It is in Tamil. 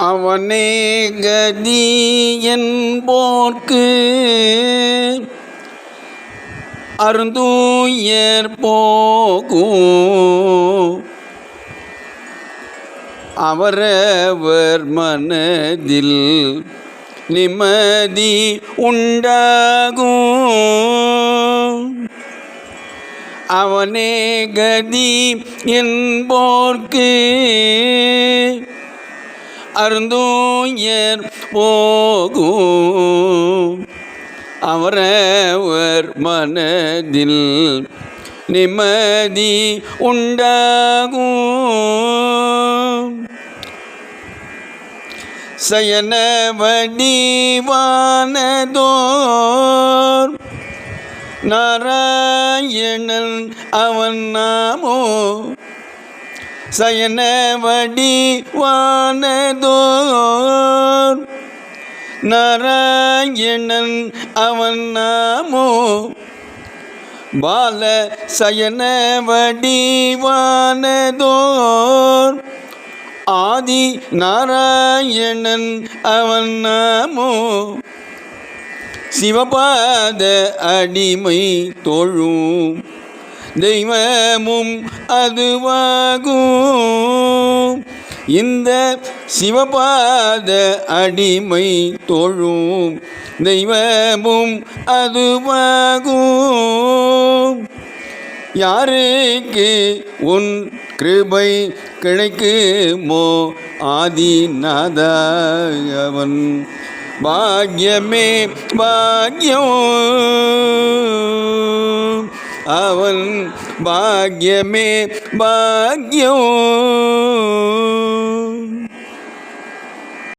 அவனே கதி என்போர்க்கு அருந்துயர் போகும் அவரவர் மனதில் நிம்மதி உண்டாகும் அவனே கதி என்போர்க்கு அருந்தூயர் போகும். அவரவர் மனதில் நிம்மதி உண்டாகும். சயன வடிவானதோர் நாராயணன் அவன் நாமோ சயன வடிவானதோர் நாராயணன் அவன் நாமோ. பால சயன வடிவானதோர் ஆதி நாராயணன் அவன் நாமோ. சிவபாத அடிமை தொழும். தெய்வமும் அதுவாகும். இந்த சிவபாத அடிமை தொழும் தெய்வமும் அதுவாகும். யாருக்கு உன் கிருபை கிடைக்குமோ ஆதிநாதவன் பாக்யமே பாக்யம் அவன் பாக்யமே பாக்யம்